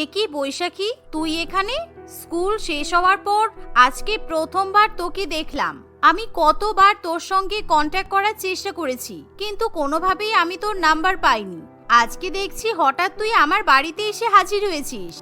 এ কি বৈশাখী, তুই এখানে? স্কুল শেষ হওয়ার পর আজকে প্রথমবার তোকে দেখলাম। আমি কতবার তোর সঙ্গে কন্ট্যাক্ট করার চেষ্টা করেছি, কিন্তু কোনোভাবেই আমি তোর নাম্বার পাইনি। আজকে দেখছি হঠাৎ তুই আমার বাড়িতে এসে হাজির হয়েছিস।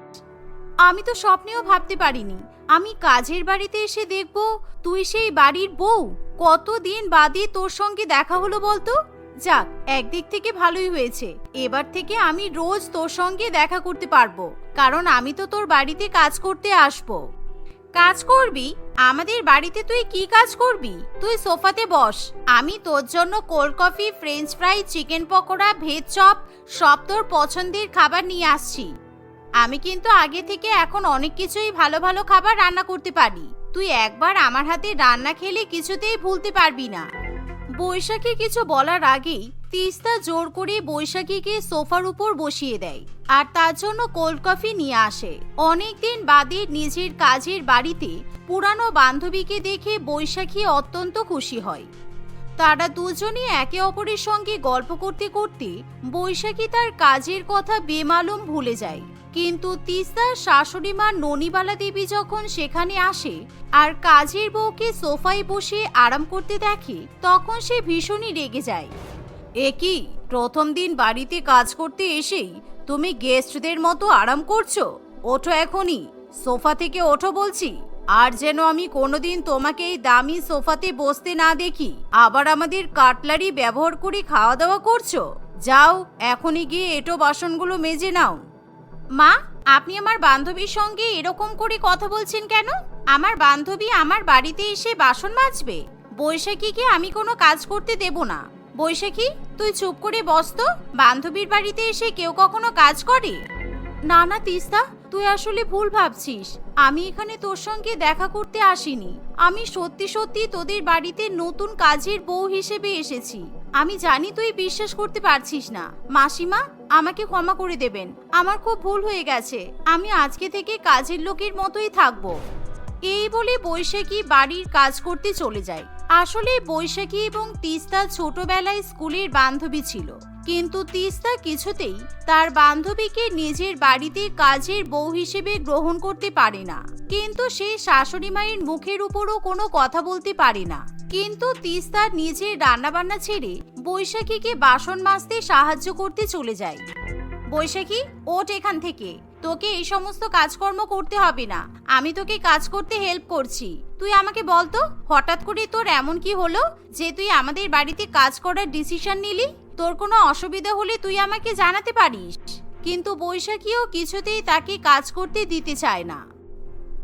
আমি তো স্বপ্নেও ভাবতে পারিনি। আমি কাজের বাড়িতে এসে দেখব তুই সেই বাড়ির বউ। কতদিন বাদে তোর সঙ্গে দেখা হলো বলতো? যাক একদিক থেকে ভালোই হয়েছে। এবার থেকে আমি রোজ তোর সঙ্গে দেখা করতে পারব, কারণ আমি তো তোর বাড়িতে কাজ করতে আসব। কাজ করবি? আমাদের বাড়িতে তুই কি কাজ করবি? তুই সোফাতে বস। আমি তোর জন্য cold coffee, French fry, chicken pakora, veg chop, সব তোর পছন্দের খাবার নিয়ে আসছি। আমি কিন্তু আগে থেকে এখন অনেক কিছুই ভালো ভালো খাবার রান্না করতে পারি। তুই একবার আমার হাতে রান্না খেলে কিছুতেই ভুলতে পারবি না। বৈশাখী কিছু বলার আগেই তিস্তা জোর করে বৈশাখীকে সোফার উপর বসিয়ে দেয় আর তার জন্য কোল্ড কফি নিয়ে আসে। অনেকদিন বাদে নিজের কাজের বাড়িতে পুরানো বান্ধবীকে দেখে বৈশাখী অত্যন্ত খুশি হয়। তারা দুজনই একে অপরের সঙ্গে গল্প করতে করতে বৈশাখী তার কাজের কথা বেমালুম ভুলে যায়। কিন্তু তিস্তার শাশুড়ি মা ননিবালা দেবী যখন সেখানে আসে আর কাজের বউকে সোফায় বসে আরাম করতে দেখে, তখন সে ভীষণই রেগে যায়। এ কি, প্রথম দিন বাড়িতে কাজ করতে এসেই তুমি গেস্টদের মতো আরাম করছ? ওঠো এখনই, সোফা থেকে ওঠো বলছি। আর যেন আমি কোনোদিন তোমাকে এই দামি সোফাতে বসতে না দেখি, আবার আমাদের কাটলারি ব্যবহার করে খাওয়া দাওয়া করছ? যাও, এখনই গিয়ে এটো বাসনগুলো মেজে নাও। মা, আপনি আমার বান্ধবীর সঙ্গে এরকম করে কথা বলছেন কেন? আমার বান্ধবী আমার বাড়িতে এসে বাসন মাজবে। বৈশাখীকে আমি কোনো কাজ করতে দেব না। বৈশাখী, তুই চুপ করে বস তো। বান্ধবীর বাড়িতে এসে কেউ কখনো কাজ করে? না না, তিস্তা, তুই আসলে ভুল ভাবছিস। আমি এখানে তোর সঙ্গে দেখা করতে আসিনি। আমি সত্যি সত্যি তোদের বাড়িতে নতুন কাজের বউ হিসেবে এসেছি। আমি জানি তুই বিশ্বাস করতে পারছিস না। মাসিমা আমাকে ক্ষমা করে দেবেন। আমার খুব ভুল হয়ে গেছে। আমি আজকে থেকে কাজের লোকের মতোই থাকব। এই বলে বৈশাখী বাড়ির কাজ করতে চলে যায়। আসলে বৈশাখী এবং তিস্তা ছোটবেলায় স্কুলের বান্ধবী ছিল। কিন্তু তিস্তা কিছুতেই তার বান্ধবীকে নিজের বাড়িতে কাজের বউ হিসেবে গ্রহণ করতে পারে না। কিন্তু সে শাশুড়ি মায়ের মুখের উপরও কোনো কথা বলতে পারে না। কিন্তু তিস্তা নিজের রান্নাবান্না ছেড়ে বৈশাখীকে বাসন মাজতে সাহায্য করতে চলে যায়। বৈশাখী ওট এখান থেকে। তোকে এই সমস্ত কাজকর্ম করতে হবে না। আমি তোকে কাজ করতে হেল্প করছি। তুই আমাকে বল তো, হঠাৎ করে তোর এমন কি হলো যে তুই আমাদের বাড়িতে কাজ করার ডিসিশন নিলি? তোর কোনো অসুবিধা হলে তুই আমাকে জানাতে পারিস। কিন্তু বৈশাখীও কিছুতেই তাকে কাজ করতে দিতে চায় না।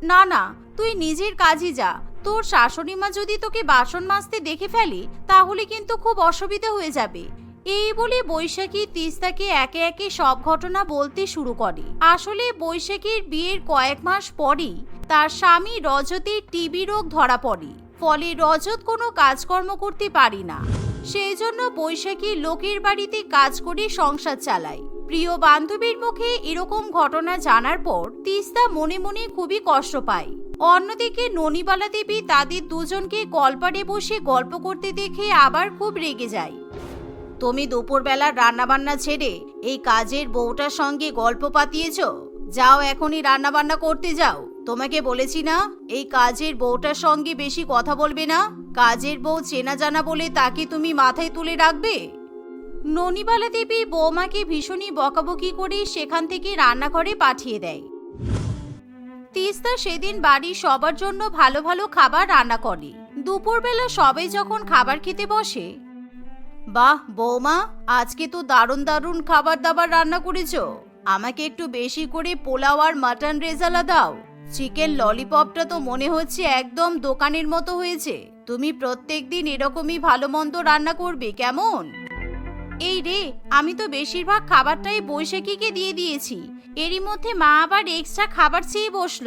না না, তুই নিজের কাজই যা। তোর শাশুড়ি মা যদি তোকে বাসন মাজতে দেখে ফেলে, তাহলে কিন্তু খুব অসুবিধা হয়ে যাবে। এই বলে বৈশাখী তিস্তাকে একে একে সব ঘটনা বলতে শুরু করে। আসলে বৈশাখীর বিয়ের কয়েক মাস পরেই তার স্বামী রজতের টিবি রোগ ধরা পড়ে। ফলে রজত কোনো কাজকর্ম করতে পারি না। সেই জন্য বৈশাখী লোকের বাড়িতে কাজ করে সংসার চালায়। প্রিয় বান্ধবীর মুখে এরকম ঘটনা জানার পর তিস্তা মনে মনে খুবই কষ্ট পায়। অন্যদিকে ননিবালা দেবী তাদের দুজনকে কলপাড়ে বসে গল্প করতে দেখে আবার খুব রেগে যায়। তুমি দুপুরবেলার রান্নাবান্না ছেড়ে এই কাজের বউটার সঙ্গে গল্প পাতিয়েছ? যাও এখনই রান্নাবান্না করতে যাও। তোমাকে বলেছি না, এই কাজের বউটার সঙ্গে বেশি কথা বলবে না। কাজের বউ চেনা জানা বলে তাকে তুমি মাথায় তুলে রাখবে? ননিবালা দেবী বৌমাকে ভীষণই বকাবকি করে সেখান থেকে রান্নাঘরে পাঠিয়ে দেয়। তিস্তা সেদিন বাড়ির সবার জন্য ভালো ভালো খাবার রান্না করে। দুপুরবেলা সবাই যখন খাবার খেতে বসে বাহ, বৌমা, আজকে তো দারুণ দারুণ খাবার দাবার রান্না করেছ। আমাকে একটু বেশি করে পোলাও আর মাটন রেজালা দাও চিকেন ললিপপটা তো মনে হচ্ছে একদম দোকানের মতো হয়েছে। তুমি প্রত্যেক দিন এরকমই ভালো মন্দ রান্না করবে, কেমন? এই রে, আমি তো বেশিরভাগ খাবারটাই বৈশাখীকে দিয়ে দিয়েছি। এরই মধ্যে মা আবার এক্সট্রা খাবার চেয়ে বসল।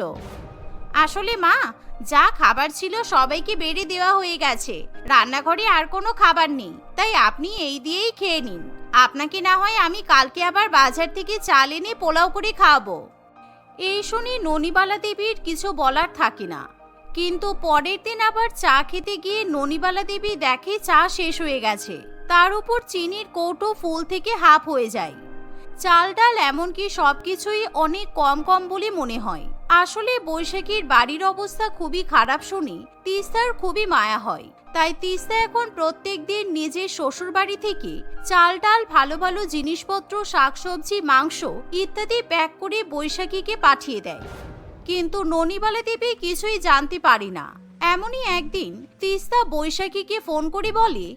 আসলে মা, যা খাবার ছিল সবাইকে বেড়ে দেওয়া হয়ে গেছে। রান্নাঘরে আর কোনো খাবার নেই। তাই আপনি এই দিয়েই খেয়ে নিন। আপনাকে না হয় আমি কালকে আবার বাজার থেকে চাল এনে পোলাও করে খাওয়াবো। এই শুনে ননিবালা দেবীর কিছু বলার থাকে না। কিন্তু পরের দিন আবার চা খেতে গিয়ে ননিবালা দেবী দেখে চা শেষ হয়ে গেছে। তার উপর চিনির কৌটো ফুল থেকে হাফ হয়ে যায়। চাল ডাল এমনকি সবকিছুই অনেক কম কম বলে মনে হয়। আসলে বৈশাখীর বাড়ির অবস্থা খুবই খারাপ শুনি তিস্তার খুবই মায়া হয়। তাই তিস্তা এখন প্রত্যেক দিন নিজের শ্বশুর বাড়ি থেকে চাল ডাল ভালো ভালো জিনিসপত্র, শাকসবজি, মাংস ইত্যাদি প্যাক করে বৈশাখীকে পাঠিয়ে দেয়। কিন্তু ননিবালা দেবী কিছুই জানতে পারি না। এমনই একদিন তিস্তা বৈশাখীকে ফোন করে বলে,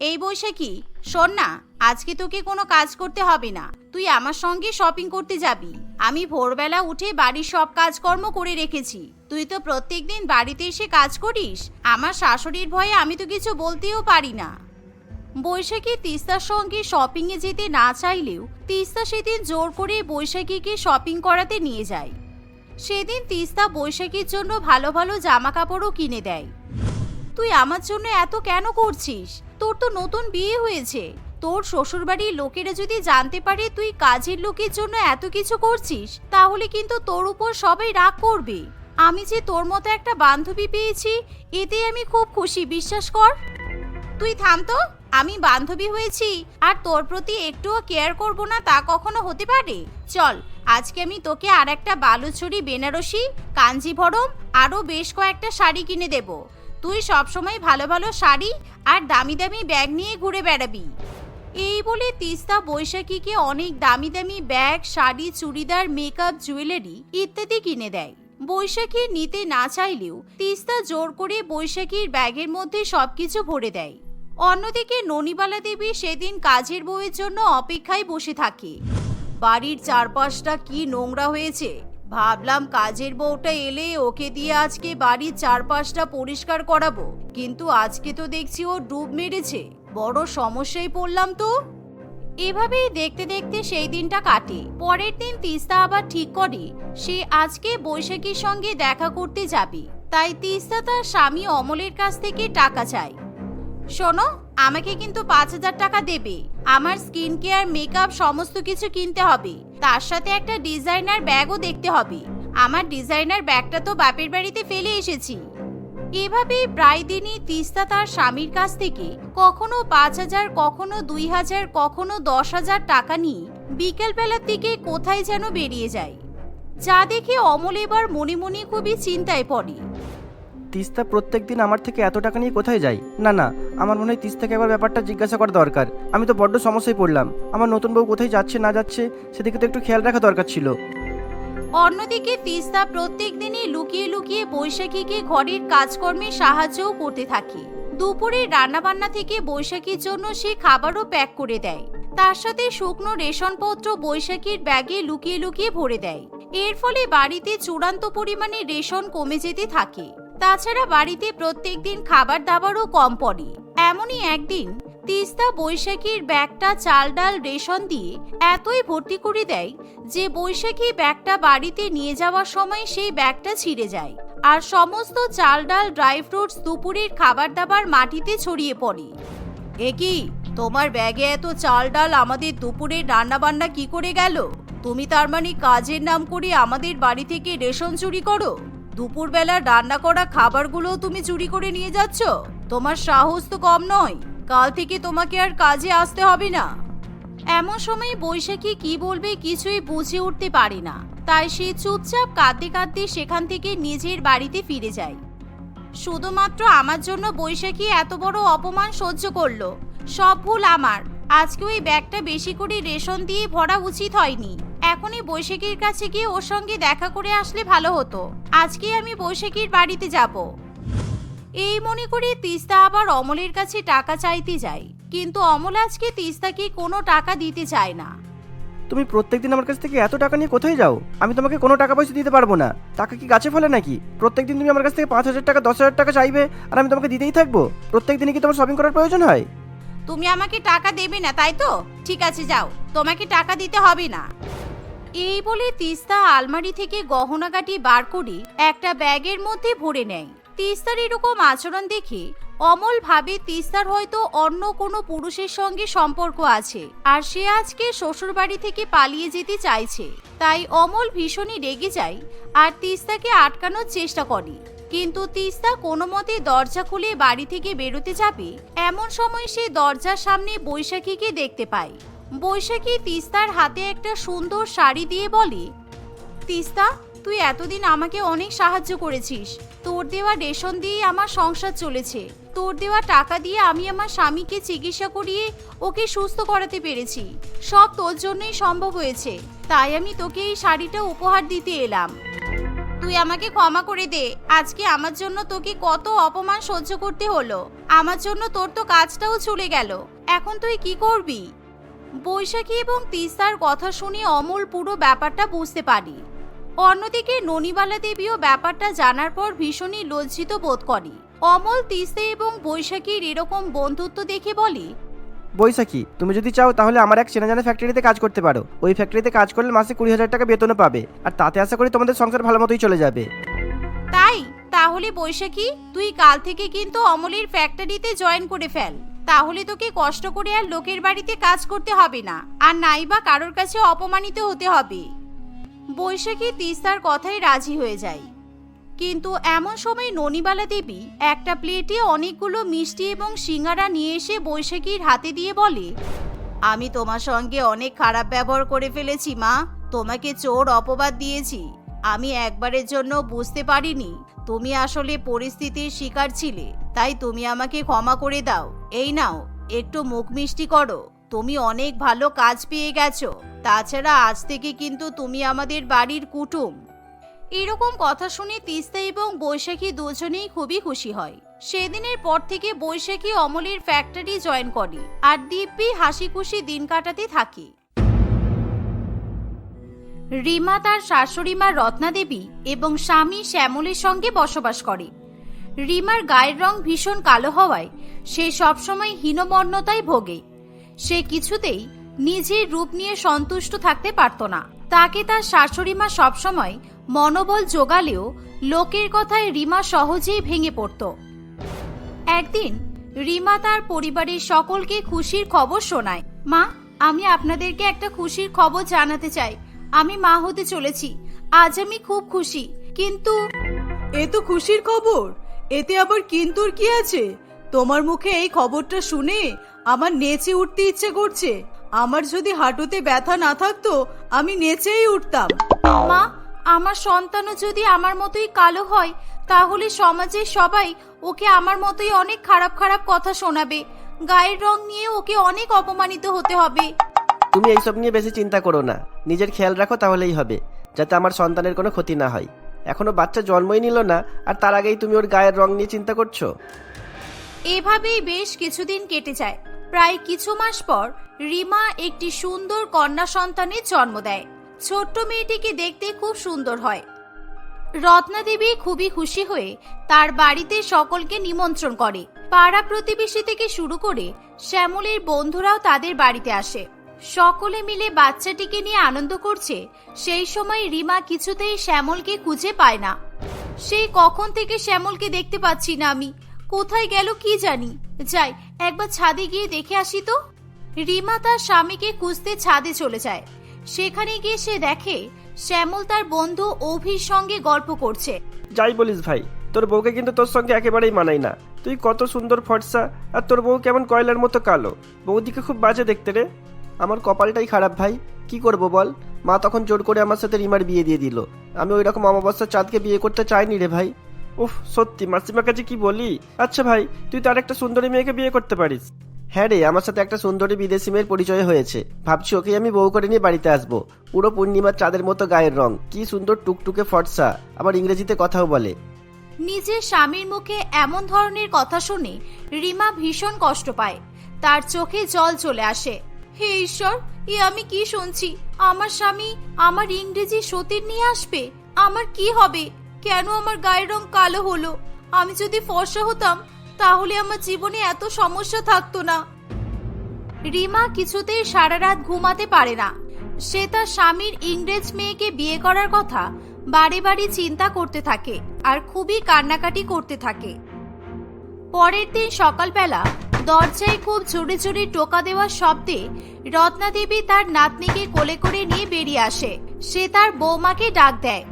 এই বৈশাখী, শোন না আজকে তোকে কোনো কাজ করতে হবে না। তুই আমার সঙ্গে শপিং করতে যাবি। আমি ভোরবেলা উঠে বাড়ির সব কাজকর্ম করে রেখেছি। তুই তো প্রত্যেক দিন বাড়িতে এসে কাজ করিস। আমার শাশুড়ির ভয়ে আমি তো কিছু বলতেও পারি না। বৈশাখী তিস্তার সঙ্গে শপিংয়ে যেতে না চাইলেও তিস্তা সেদিন জোর করে বৈশাখীকে শপিং করাতে নিয়ে যায়। সেদিন তিস্তা বৈশাখীর জন্য ভালো ভালো জামা কাপড়ও কিনে দেয়। তুই আমার জন্য এত কেন করছিস? তোর তো নতুন বিয়ে হয়েছে। তোর শ্বশুরবাড়ির লোকেরা যদি জানতে পারে তুই কাজের লোকের জন্য এত কিছু করছিস, তাহলে কিন্তু তোর উপর সবাই রাগ করবে। আমি যে তোর মতো একটা বান্ধবী পেয়েছি, এতে আমি খুব খুশি, বিশ্বাস কর। তুই থাম তো, আমি বান্ধবী হয়েছি, আর তোর প্রতি একটুও কেয়ার করব না তা কখনো হতে পারে? চল, আজকে আমি তোকে আর একটা বালুচুরি বেনারসি, কাঞ্জিভরম আরও বেশ কয়েকটা শাড়ি কিনে দেব। তুই সবসময় ভালো ভালো শাড়ি আর দামি দামি ব্যাগ নিয়ে ঘুরে বেড়াবি। এই বলে তিস্তা বৈশাখীকে অনেক দামি দামি bag, sari, churidar makeup jewellery ইত্যাদি কিনে দেয়। বৈশাখী নিতে না চাইলেও তিস্তা জোর করে বৈশাখীর ব্যাগের মধ্যে সবকিছু ভরে দেয়। অন্যদিকে ননিবালা দেবী সেদিন কাজের বউয়ের জন্য অপেক্ষায় বসে থাকে। বাড়ির চারপাশটা কি নোংরা হয়েছে? ভাবলাম কাজের বউটা এলে ওকে দিয়ে আজকে বাড়ির চারপাশটা পরিষ্কার করাবো, কিন্তু আজকে তো দেখছি ও ডুব মেরেছে। বড় সমস্যায় পড়লাম তো। এভাবেই দেখতে দেখতে সেই দিনটা কাটে। পরের দিন তিস্তা আবার ঠিক করে, সে আজকে বৈশাখীর সঙ্গে দেখা করতে যাবে। তাই তিস্তা তার স্বামী অমলের কাছ থেকে টাকা চায়। শোনো, আমাকে কিন্তু পাঁচ হাজার টাকা দেবে। আমার স্কিন কেয়ার, মেকআপ সমস্ত কিছু কিনতে হবে। তার সাথে একটা ডিজাইনার ব্যাগও দেখতে হবে। আমার ডিজাইনার ব্যাগটা তো বাপের বাড়িতে ফেলে এসেছি। এভাবেই প্রায় দিনই তিস্তা তার স্বামীর কাছ থেকে কখনো পাঁচ হাজার, কখনো দুই হাজার, কখনো দশ হাজার টাকা নিয়ে বিকেলবেলার দিকে কোথায় যেন বেরিয়ে যায়। যা দেখে অমল এবার মনে মনে খুবই চিন্তায় পড়ে। তিস্তা প্রত্যেক দিন আমার থেকে এত টাকা নিয়ে কোথায় যাই না না, আমার মনে হয় তিস্তাকে একবার ব্যাপারটা জিজ্ঞাসা করা দরকার। আমি তো বড্ড সমস্যায় পড়লাম। আমার নতুন বউ কোথায় যাচ্ছে, না যাচ্ছে, সেদিকে তো একটু খেয়াল রাখা দরকার ছিল। অন্যদিকে তিস্তা প্রত্যেক দিনই লুকিয়ে লুকিয়ে বৈশাখীকে ঘরের কাজকর্মে সাহায্যও করতে থাকে। দুপুরে রান্নাবান্না থেকে বৈশাখীর জন্য সে খাবারও প্যাক করে দেয়। তার সাথে শুকনো রেশনপত্র বৈশাখীর ব্যাগে লুকিয়ে লুকিয়ে ভরে দেয়। এর ফলে বাড়িতে চূড়ান্ত পরিমাণে রেশন কমে যেতে থাকে। তাছাড়া বাড়িতে প্রত্যেকদিন খাবার দাবারও কম পড়ে। এমনই একদিন তিস্তা বৈশাখীর ব্যাগটা চাল ডাল রেশন দিয়ে এতই ভর্তি করে দেয় যে বৈশাখী ব্যাগটা বাড়িতে নিয়ে যাওয়ার সময় সেই ব্যাগটা ছিঁড়ে যায় আর সমস্ত চাল ডাল ড্রাই ফ্রুটস দুপুরের খাবার দাবার মাটিতে ছড়িয়ে পড়ে। এ কি, তোমার ব্যাগে এত চাল ডাল আমাদের দুপুরের রান্না বান্না কি করে গেল? তুমি তার মানে কাজের নাম করে আমাদের বাড়ি থেকে রেশন চুরি করো? দুপুরবেলা রান্না করা খাবারগুলো তুমি চুরি করে নিয়ে যাচ্ছ? তোমার সাহস তো কম নয়। কাল থেকে তোমাকে আর কাজে আসতে হবে না। এমন সময় বৈশাখী কি বলবে কিছুই বুঝে উঠতে পারে না। তাই সে চুপচাপ কাঁদতে কাঁদতে সেখান থেকে নিজের বাড়িতে ফিরে যায়। শুধুমাত্র আমার জন্য বৈশাখী এত বড় অপমান সহ্য করল। সব ভুল আমার। আজকে ওই ব্যাগটা বেশি করে রেশন দিয়ে ভরা উচিত হয়নি। এখনই বৈশাখীর কাছে গিয়ে ওর সঙ্গে দেখা করে আসলে ভালো হতো। আজকে আমি বৈশাখীর বাড়িতে যাব। এই মনে করে তিস্তা আবার অমলের কাছে টাকা চাইতে যায়। কিন্তু অমল আজকে তিস্তাকে কোনো টাকা দিতে চায় না। তুমি প্রত্যেকদিন আমার কাছ থেকে এত টাকা নিয়ে কোথায় যাও? আমি তোমাকে কোনো টাকা পয়সা দিতে পারব না। টাকা কি গাছে ফলে নাকি? প্রত্যেকদিন তুমি আমার কাছ থেকে পাঁচ হাজার টাকা দশ হাজার টাকা চাইবে আর আমি তোমাকে দিতেই থাকব? প্রত্যেক দিনই কি তোমার শপিং করার প্রয়োজন হয়? তুমি আমাকে টাকা দেবে না তাই তো? ঠিক আছে যাও। তোমাকে টাকা দিতে হবে না। এই বলে তিস্তা আলমারি থেকে গহনাগাটি বার করে একটা ব্যাগের মধ্যে ভরে নেয়। তিস্তার এরকম আচরণ দেখে অমল ভাবে তিস্তার হয়তো অন্য কোনো পুরুষের সঙ্গে সম্পর্ক আছে। আর সে আজকে শ্বশুর বাড়ি থেকে পালিয়ে যেতে চাইছে। তাই অমল ভীষণই রেগে যায় আর তিস্তাকে আটকানোর চেষ্টা করে। কিন্তু তিস্তা কোনো মতে দরজা খুলে বাড়ি থেকে বেরোতে যাবে, এমন সময় সে দরজার সামনে বৈশাখীকে দেখতে পায়। বৈশাখী তিস্তার হাতে একটা সুন্দর শাড়ি দিয়ে বলে, তিস্তা তুই এতদিন আমাকে অনেক সাহায্য করেছিস। তোর দেওয়া রেশন দিয়ে আমার সংসার চলেছে। তোর দেওয়া টাকা দিয়ে আমি আমার স্বামীকে চিকিৎসা করিয়ে ওকে সুস্থ করাতে পেরেছি। সব তোর জন্যই সম্ভব হয়েছে। তাই আমি তোকে এই শাড়িটা উপহার দিতে এলাম। তুই আমাকে ক্ষমা করে দে। আজকে আমার জন্য তোকে কত অপমান সহ্য করতে হলো। আমার জন্য তোর তো কাজটাও চলে গেল। এখন তুই কি করবি? বৈশাখী এবং তিস্তার কথা শুনে অমল পুরো ব্যাপারটা বুঝতে পারি অন্যদিকে ননিবালা দেবীও ব্যাপারটা জানার পর ভীষণই লজ্জিত বোধ করে। অমল তিস্তা এবং বৈশাখীর এরকম বন্ধুত্ব দেখে বলে বৈশাখী তুমি যদি চাও তাহলে আমার এক চেনা জানা ফ্যাক্টরিতে কাজ করতে পারো। ওই ফ্যাক্টরিতে কাজ করলে মাসে কুড়ি হাজার টাকা বেতনও পাবে। আর তাতে আশা করি তোমাদের সংসার ভালো মতোই চলে যাবে। তাই? তাহলে বৈশাখী তুই কাল থেকে কিন্তু অমলের ফ্যাক্টরিতে জয়েন করে ফেল। তাহলে তোকে কষ্ট করে আর লোকের বাড়িতে কাজ করতে হবে না। আর নাইবা কারোর কাছে অপমানিত হতে হবে। বৈশাখী তিস্তার কথায় রাজি হয়ে যায়। কিন্তু এমন সময় ননিবালা দেবী একটা প্লেটে অনেকগুলো মিষ্টি এবং সিঙ্গারা নিয়ে এসে বৈশাখীর হাতে দিয়ে বলে, আমি তোমার সঙ্গে অনেক খারাপ ব্যবহার করে ফেলেছি, মা। তোমাকে চোর অপবাদ দিয়েছি। আমি একবারের জন্য বুঝতে পারিনি। তুমি আসলে পরিস্থিতির শিকার ছিলে, তাই তুমি আমাকে ক্ষমা করে দাও। এই নাও, একটু মুখ মিষ্টি করো। তুমি অনেক ভালো কাজ পেয়ে গেছো। তাছাড়া আজ থেকে কিন্তু তুমি আমাদের বাড়ির কুটুম। এরকম কথা শুনে তিস্তা এবং বৈশাখী দুজনেই খুবই খুশি হয়। সেদিনের পর থেকে বৈশাখী অমলের ফ্যাক্টরি জয়েন করে আর দিব্যি হাসি খুশি দিন কাটাতে থাকে। রিমা তার শাশুড়ি মা রত্না দেবী এবং স্বামী শ্যামলের সঙ্গে বসবাস করে। রিমার গায়ের রং ভীষণ কালো হওয়ায় সে সবসময় হীনমন্যতায় ভোগে। সে কিছুতেই নিজের রূপ নিয়ে সন্তুষ্ট থাকতে পারত না। তাকে তার শাশুড়ি মা সবসময় মনোবল জোগালেও লোকের কথায় রিমা সহজেই ভেঙে পড়ত। একদিন রিমা তার পরিবারের সকলকে খুশির খবর শোনায়। মা, আমি আপনাদেরকে একটা খুশির খবর জানাতে চাই। আমি মা হতে চলেছি। আজ আমি খুব খুশি। কিন্তু এ তো খুশির খবর। এতে আবার কিন্তুর কি আছে? তোমার মুখে এই খবরটা শুনে আমার নেচে উঠতে ইচ্ছে করছে। আমার যদি হাঁটুতে ব্যথা না থাকতো আমি নেচেই উঠতাম। মা আমার সন্তানও যদি আমার মতোই কালো হয় তাহলে সমাজের সবাই ওকে আমার মতোই অনেক খারাপ খারাপ কথা শোনাবে। গায়ের রং নিয়ে ওকে অনেক অপমানিত হতে হবে। তুমি এইসব নিয়ে বেশি চিন্তা করো না। নিজের খেয়াল রাখো তাহলেই হবে যাতে আমার সন্তানের কোনো ক্ষতি না হয়। এখনও বাচ্চা জন্মই নিল না আর তার আগেই তুমি ওর গায়ের রং নিয়ে চিন্তা করছ? এভাবেই বেশ কিছুদিন কেটে যায়। প্রায় কিছু মাস পর রিমা একটি সুন্দর কন্যা সন্তানের জন্ম দেয়। ছোট্ট মেয়েটিকে দেখতে খুব সুন্দর হয়। রত্না দেবী খুবই খুশি হয়ে তার বাড়িতে সকলকে নিমন্ত্রণ করে। পাড়া প্রতিবেশী থেকে শুরু করে শ্যামলের বন্ধুরাও তাদের বাড়িতে আসে। সকলে মিলে বাচ্চাটিকে নিয়ে আনন্দ করছে। সেই সময় রিমা কিছুতেই শ্যামলকে খুঁজে পায় না। সেই কখন থেকে শ্যামলকে দেখতে পাচ্ছি না আমি? কোথায় গেল কি জানি? যাই একবার ছাদে গিয়ে দেখে আসি তো। রিমা তার স্বামীকে খুঁজতে ছাদে চলে যায়। সেখানে গিয়ে সে দেখে শ্যামল তার বন্ধু অভির সঙ্গে গল্প করছে। যাই বলিস ভাই, তোর বউকে কিন্তু তোর সঙ্গে একেবারেই মানাই না। তুই কত সুন্দর ফর্সা, আর তোর বউ কেমন কয়লার মতো কালো। বৌদিকে খুব বাজে দেখতে রে। আমার কপালটাই খারাপ ভাই, কি করব বল? মা তখন জোর করে আমার সাথে রিমার বিয়ে দিয়ে দিল। আমি ওই রকম অমাবস্যার চাঁদকে বিয়ে করতে চাইনি রে ভাই। উফ, সত্যি মাসিমার কাছে কি বলি? আচ্ছা ভাই, তুই তার একটা সুন্দরী মেয়েকে বিয়ে করতে পারিস। হ্যাঁ রে, আমার সাথে একটা সুন্দরী বিদেশি মেয়ের পরিচয় হয়েছে। ভাবছি ওকে আমি বউ করে নিয়ে বাড়িতে আসব। পুরো পূর্ণিমার চাঁদের মতো গায়ের রং। কি সুন্দর টুকটুকে ফর্সা। আবার ইংরেজিতে কথাও বলে। নিজের স্বামীর মুখে এমন ধরনের কথা শুনে রিমা ভীষণ কষ্ট পায়। তার চোখে জল চলে আসে। হে ঈশ্বর, এ আমি কি শুনছি? আমার স্বামী আমার ইংরেজি সতীর নিয়ে আসবে? আমার কি হবে? কেন আমার গায়ের রং কালো হলো? আমি যদি ফর্সা হতাম, তাহলে আমার জীবনে এত সমস্যা থাকতো না। রিমা কিছুতেই সারা রাত ঘুমাতে পারে না। সে তার স্বামীর ইংরেজ মেয়েকে বিয়ে করার কথা বারে বারে চিন্তা করতে থাকে আর খুবই কান্নাকাটি করতে থাকে। পরের দিন সকালবেলা দরজায় খুব জোরে জোরে টোকা দেওয়ার শব্দে রত্না দেবী তার নাতনিকে কোলে করে নিয়ে বেরিয়ে আসে। সে তার বৌমাকে ডাক দেয়।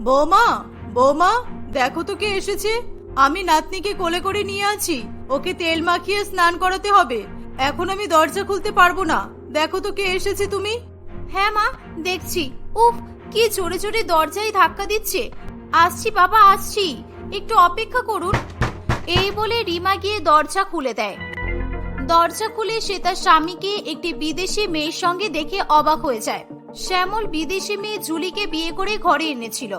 বৌমা বৌমা, দেখো তো কে এসেছে। আমি নাতনিকে কোলে করে নিয়ে আছি। ওকে তেল মাখিয়ে স্নান করাতে হবে। এখন আমি দরজা খুলতে পারব না। দেখো তো কে এসেছে তুমি। হ্যাঁ মা, দেখছি। উফ, কি জোরে জোরে দরজায় ধাক্কা দিচ্ছে। আসছি বাবা, আসছি। একটু অপেক্ষা করুন। এই বলে রিমা গিয়ে দরজা খুলে দেয়। দরজা খুলে সে তার স্বামীকে একটি বিদেশি মেয়ের সঙ্গে দেখে অবাক হয়ে যায়। শ্যামল বিদেশি মেয়ে জুলিকে বিয়ে করে ঘরে এনেছিল।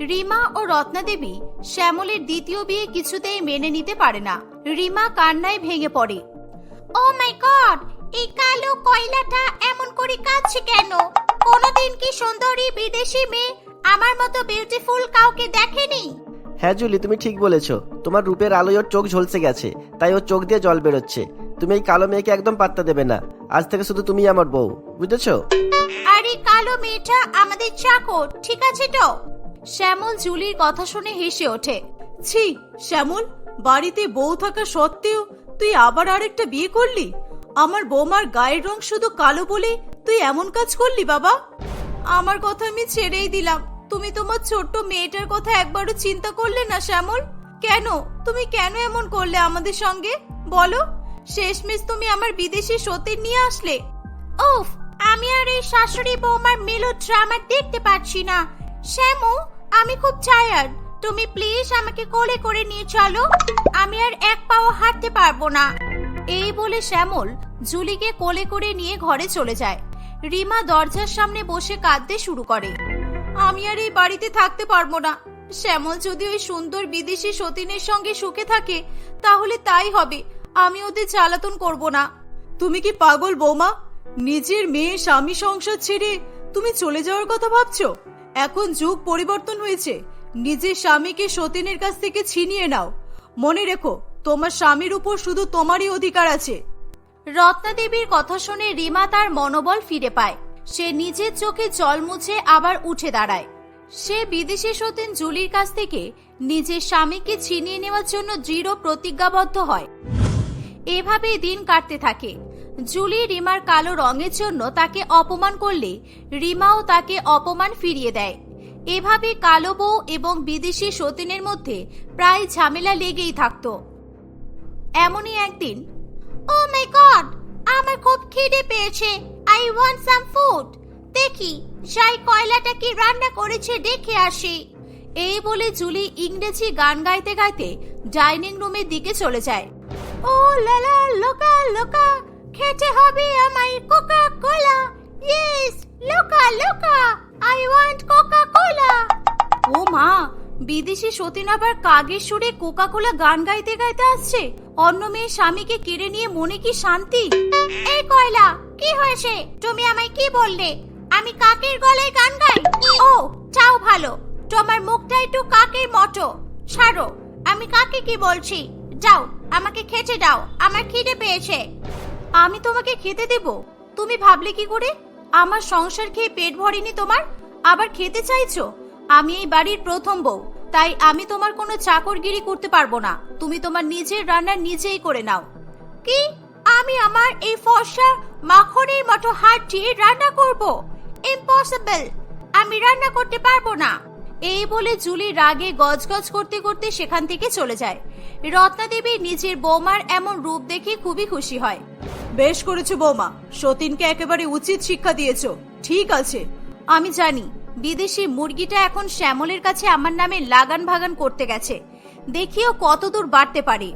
রিমা ও রত্না দেবী শ্যামলের দ্বিতীয় বিয়ে কিছুতেই মেনে নিতে পারে না। রিমা কান্নায় ভেঙে পড়ে। Oh my god! এই কালো কয়লাটা এমন করে কাঁদছে কেন? কোনোদিন কি সুন্দরী বিদেশি মেয়ে আমার মতো বিউটিফুল কাউকে দেখেনি? হ্যাঁ জুলি তুমি ঠিক বলেছ। তোমার রূপের আলোয় ওর চোখ ঝলসে গেছে তাই ওর চোখ দিয়ে জল বেরোচ্ছে। তুমি এই কালো মেয়েকে একদম পাত্তা দেবে না। আজ থেকে শুধু তুমি আমার বউ বুঝেছ? আরে কালো মেয়েটা আমাদের চাকর ঠিক আছে তো? শ্যামল জুলির কথা শুনে হেসে ওঠে। ছি, শ্যামল, বাড়িতে বউ থাকা সত্ত্বেও তুই আবার আরেকটা বিয়ে করলি? আমার বৌমার গায়ের রং শুধু কালো বলে তুই এমন কাজ করলি বাবা? আমার কথা আমি ছেড়েই দিলাম। তুমি তোমার ছোট্ট মেয়েটার কথা একবারও চিন্তা করলে না, শ্যামল? কেন? তুমি কেন এমন করলে আমাদের সঙ্গে? বলো। শেষমেশ তুমি আমার বিদেশি সতীর নিয়ে আসলে। উফ, আমি আর এই শাশুড়ি বৌমার মেলো ড্রামা দেখতে পাচ্ছি না। শ্যামু আমি খুব টায়ার্ড তুমি প্লিজ আমাকে কোলে করে নিয়ে চলো। আমি আর এক পাও হাঁটতে পারব না। এই বলে শ্যামল জুলিকে কোলে করে নিয়ে ঘরে চলে যায়। রিমা দরজার সামনে বসে কাঁদতে শুরু করে। আমি আর এই বাড়িতে থাকতে পারব না। শ্যামল যদি ওই সুন্দর বিদেশি সতীনের সঙ্গে সুখে থাকে, তাহলে তাই হবে। আমি ওদের জ্বালাতন করব না। তুমি কি পাগল বৌমা? নিজের মেয়ে স্বামী সংসার ছেড়ে তুমি চলে যাওয়ার কথা ভাবছ? এখন যুগ পরিবর্তন হয়েছে। নিজের স্বামীকে সতীনের কাছ থেকে ছিনিয়ে নাও। মনে রেখো, তোমার স্বামীর উপর শুধু তোমারই অধিকার আছে। রত্না দেবীর কথা শুনে রিমা তার মনোবল ফিরে পায়। সে নিজের চোখে জল মুছে আবার উঠে দাঁড়ায়। সে বিদেশি সতীন জুলির কাছ থেকে নিজের স্বামীকে ছিনিয়ে নেওয়ার জন্য দৃঢ় প্রতিজ্ঞাবদ্ধ হয়। এভাবেই দিন কাটতে থাকে। জুলি রিমার কালো রঙের জন্য তাকে অপমান করলে রিমাও তাকে অপমান ফিরিয়ে দেয়। এভাবে কালো বউ এবং বিদেশি সতীনের মধ্যে প্রায় ঝামেলা লেগেই থাকতো। এমনই একদিন ও মাই গড আমার খুব খিদে পেয়েছে। আই ওয়ান্ট সাম ফুড দেখি, সেই কয়লাটা কি রান্না করেছে দেখে আসি। এই বলে জুলি ইংরেজি গান গাইতে গাইতে ডাইনিং রুমের দিকে চলে যায়। ও লালা লোকা লোকা খেতে হবে আমায় কোকা কোলা ইয়েস লোকা লোকা আই ওয়ান্ট কোকা কোলা ও মা, বিদেশি সতীন আবার কাগের সুরে কোকা কোলা গান গাইতে গাইতে আসছে। অন্য মেয়ে স্বামীকে কেড়ে নিয়ে মনে কি শান্তি? এই কয়লা, কি হয়েছে? তুমি আমায় কি বললে? আমি কাকের গলায় গান গাই? ও, চাও ভালো। তোমার মুখটা একটু কাকের মতো। ছাড়ো, আমি কাকে কি বলছি? যাও, আমাকে খেতে দাও। আমার খিদে পেয়েছে। আমি তোমাকে খেতে দেব? তুমি ভাবলে কি করে? আমার সংসার খেয়ে পেট ভরেনি তোমার? আবার খেতে চাইছো? আমি এই বাড়ির প্রথম বউ, তাই আমি তোমার কোনো চাকরগিরি করতে পারব না। তুমি তোমার নিজের রান্না নিজেই করে নাও। কি? আমি আমার এই ফর্সা মাখনের মতো দিয়ে রান্না করব? ইম্পসিবল আমি রান্না করতে পারব না। এই বলে জুলি রাগে গজগজ করতে করতে সেখান থেকে চলে যায়। রত্না দেবী নিজের বৌমার এমন রূপ দেখে খুবই খুশি হয়। বেশ করেছ বৌমা। সতীনকে একেবারে উচিত শিক্ষা দিয়েছ। ঠিক আছে। আমি জানি, বিদেশি মুরগিটা এখন শ্যামলের কাছে আমার নামে লাগান ভাগান করতে গেছে। দেখিও কতদূর বাড়তে পারে।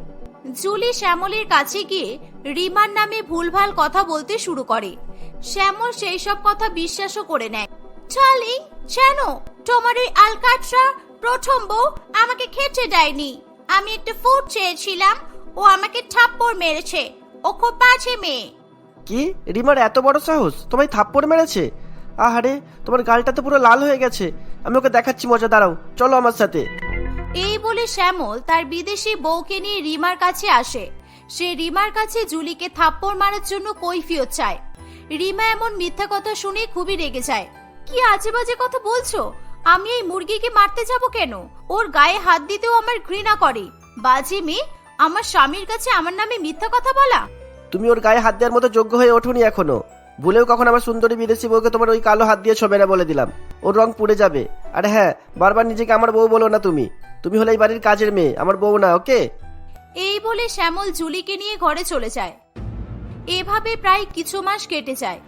জুলি শ্যামলের কাছে গিয়ে রিমার নামে ভুলভাল কথা বলতে শুরু করে। শ্যামল সেই সব কথা বিশ্বাসও করে নেয়। চালি জানো তোমার ওই আলকাটরা প্রথম বউ আমাকে খেতে দেয়নি। আমি একটা ফুড চেয়েছিলাম, ও আমাকে থাপ্পড় মেরেছে। ও খুব বাজে মেয়ে কি? রিমার এত বড় সাহস? তোমায় থাপ্পড় মেরেছে? আহারে তোমার গালটা তো পুরো লাল হয়ে গেছে। আমি ওকে দেখাচ্ছি মজা দাঁড়াও। চলো আমার সাথে। এই বলে শ্যামল তার বিদেশি বউকে নিয়ে রিমার কাছে আসে। সে রিমার কাছে জুলিকে থাপ্পড় মারার জন্য কৈফিয়ত চায়। রিমা এমন মিথ্যা কথা শুনে খুবই রেগে যায়। কি আজে বাজে কথা বলছো? আমি এই মুরগিকে মারতে যাব কেন? ওর গায়ে হাত দিতেও আমার ঘৃণা করে। বাজে মেয়ে আমার স্বামীর কাছে আমার নামে মিথ্যা কথা বলা? তুমি ওর গায়ে হাত দেওয়ার মতো যোগ্য হয়ে ওঠোনি এখনও। ভুলেও কখন আমার সুন্দরী বিদেশি বউকে তোমার ওই কালো হাত দিয়ে ছবে না বলে দিলাম। ওর রং পুড়ে যাবে। আরে হ্যাঁ বারবার নিজেকে আমার বউ বলো না তুমি। তুমি হলে এই বাড়ির কাজের মেয়ে আমার বউ না ওকে? এই বলে শ্যামল জুলিকে নিয়ে ঘরে চলে যায়। এভাবে প্রায় কিছু মাস কেটে যায়।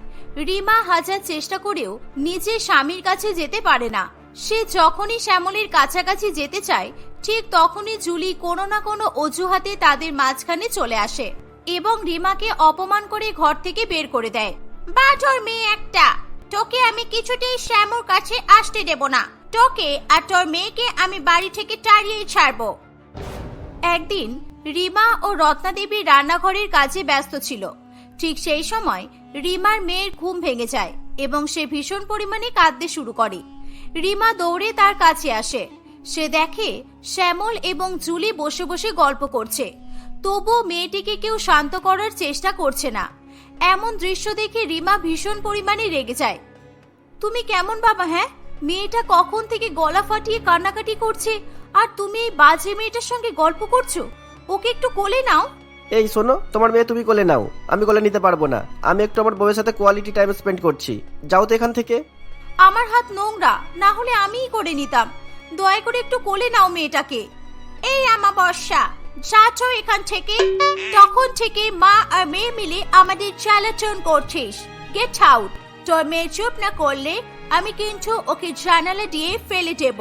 রিমা হাজার চেষ্টা করেও নিজের স্বামীর কাছে যেতে পারে না। সে যখনই শ্যামলের কাছাকাছি যেতে চায়, ঠিক তখনই জুলি কোনো না কোনো অজুহাতে তাদের মাঝখানে চলে আসে এবং রিমাকে অপমান করে ঘর থেকে বের করে দেয়। বাজর মেয়ে একটা, তোকে আমি কিছুতেই শ্যামর কাছে আসতে দেব না। তোকে আর তোর মেয়েকে আমি বাড়ি থেকে তাড়িয়েই ছাড়বো। একদিন রিমা ও রত্নাদেবী রান্নাঘরের কাজে ব্যস্ত ছিল। ঠিক সেই সময় রিমার মেয়ের ঘুম ভেঙে যায় এবং সে ভীষণ পরিমাণে কাঁদতে শুরু করে। রিমা দৌড়ে তার কাছে আসে। সে দেখে শ্যামল এবং জুলি বসে বসে গল্প করছে। তবুও মেয়েটিকে কেউ শান্ত করার চেষ্টা করছে না। এমন দৃশ্য দেখে রিমা ভীষণ পরিমাণে রেগে যায়। তুমি কেমন বাবা হ্যাঁ? মেয়েটা কখন থেকে গলা ফাটিয়ে কান্নাকাটি করছে? আর তুমি এই বাজে মেয়েটার সঙ্গে গল্প করছ? ওকে একটু কোলে নাও। এই শোনো, তোমার মেয়ে তুমি কোলে নাও। আমি কোলে নিতে পারব না। আমি একটু আমার বউয়ের সাথে কোয়ালিটি টাইম স্পেন্ড করছি। যাও তো এখান থেকে। আমার হাত নোংরা, না হলে আমিই করে নিতাম। দয়া করে একটু কোলে নাও মেয়েটাকে। এই আমা বর্ষা যাচ্ছ এখান থেকে, তখন থেকে মা আর মেয়ে মিলে আমাদের চালাচন করছিস। গেট আউট তোর মেয়ে চুপ না করলে আমি কিন্তু ওকে জানালা দিয়ে ফেলে দেব।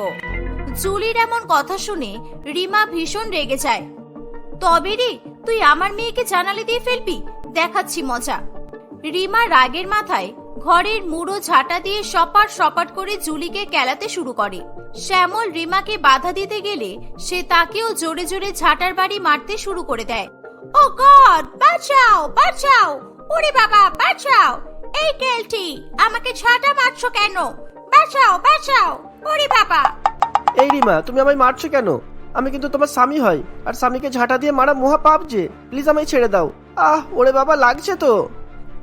জুলির এমন কথা শুনে রিমা ভীষণ রেগে যায়। তবে রে, তুই আমার মেয়েকে জানালে দিয়ে ফেলবি? দেখাচ্ছি মজা। রিমা রাগের মাথায় ঘরের মুড়ো ঝাঁটা দিয়ে সপাট সপাট করে জুলিকে কেলাতে শুরু করে। শ্যামল রিমাকে বাধা দিতে গেলে সে তাকেও জোরে জোরে ঝাঁটার বাড়ি মারতে শুরু করে দেয়। ও গড বাঁচাও বাঁচাও ওরে বাবা বাঁচাও এই কেলটি আমাকে ঝাঁটা মারছো কেন? বাঁচাও বাঁচাও ওরে বাবা। এই রিমা তুমি আমায় মারছো কেন? আমি কিন্তু তোমার স্বামী হয় আর স্বামীকে ঝাঁটা দিয়ে মারা মহা পাপ যে। প্লিজ আমায় ছেড়ে দাও। আহ ওরে বাবা লাগছে তো।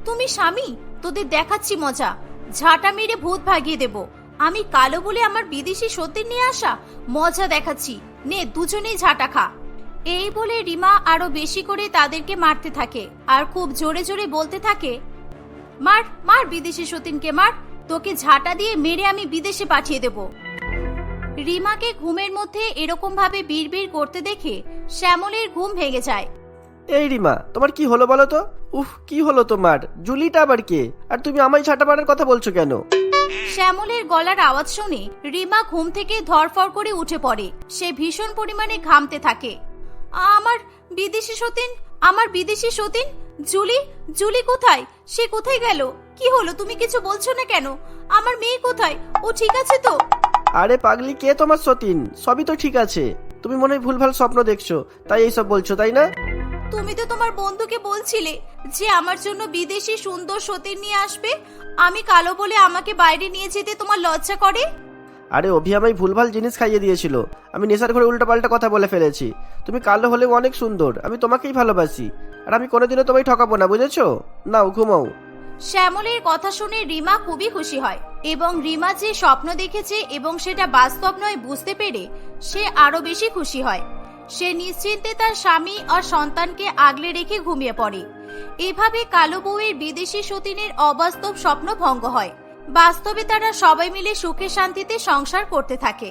তুমি স্বামী? তোদের দেখাচ্ছি মজা। ঝাঁটা মেরে ভূত ভাগিয়ে দেব। আমি কালো বলে আমার বিদেশি সত্যি নিয়ে আসা? মজা দেখাচ্ছি। নে, দুজনেই ঝাঁটা খা। এই বলে রিমা আরও বেশি করে তাদেরকে মারতে থাকে। আর খুব জোরে জোরে বলতে থাকে, মার মার বিদেশি সতীনকে মার। তোকে ঝাঁটা দিয়ে মেরে আমি বিদেশে পাঠিয়ে দেব। রিমাকে ঘুমের মধ্যে এরকম ভাবে বিড়বিড় করতে দেখে শ্যামলের ঘুম ভেঙে যায়। এই রিমা, তোমার কি হলো বলো তো? উফ কি হলো তোমার? জুলিটা আবার কে? আর তুমি আমায় ঝাঁটা মারার কথা বলছো কেন? শ্যামলের গলার আওয়াজ শুনে রিমা ঘুম থেকে ধরফর করে উঠে পড়ে। সে ভীষণ পরিমাণে ঘামতে থাকে। আমার বিদেশি সতীন আমার বিদেশি সতীন জুলি জুলি কোথায়? সে কোথায় গেল? কি হলো? তুমি কিছু বলছো না কেন? আমার মেয়ে কোথায়? ও ঠিক আছে তো? আরে পাগলি কে তোমার সতীন? সবই তো ঠিক আছে। তুমি মনে হয় ভুলভাল স্বপ্ন দেখছ। তাই এইসব বলছো তাই না? তুমি তো তোমার বন্ধুকে বলছিলে যে আমার জন্য বিদেশি সুন্দর সতীন নিয়ে আসবে। আমি কালো বলে আমাকে বাইরে নিয়ে যেতে তোমার লজ্জা করে? আরে অভি আমায় ভুলভাল জিনিস খাইয়ে দিয়েছিল। আমি নেশার ঘরে উল্টাপাল্টা কথা বলে ফেলেছি। তুমি কালো হলেও অনেক সুন্দর আমি তোমাকেই ভালোবাসি। আর আমি কোনোদিনও তোমায় ঠকাবো না বুঝেছ? নাও ঘুমাও। শ্যামলের কথা শুনে রিমা খুবই খুশি হয় এবং রিমা যে স্বপ্ন দেখেছে এবং সেটা বাস্তব নয় বুঝতে পেরে সে আরও বেশি খুশি হয়। সে নিশ্চিন্তে তার স্বামী আর সন্তানকে আগলে রেখে ঘুমিয়ে পড়ে। এভাবে কালো বউয়ের বিদেশি সতীনের অবাস্তব স্বপ্ন ভঙ্গ হয়। বাস্তবে তারা সবাই মিলে সুখে শান্তিতে সংসার করতে থাকে।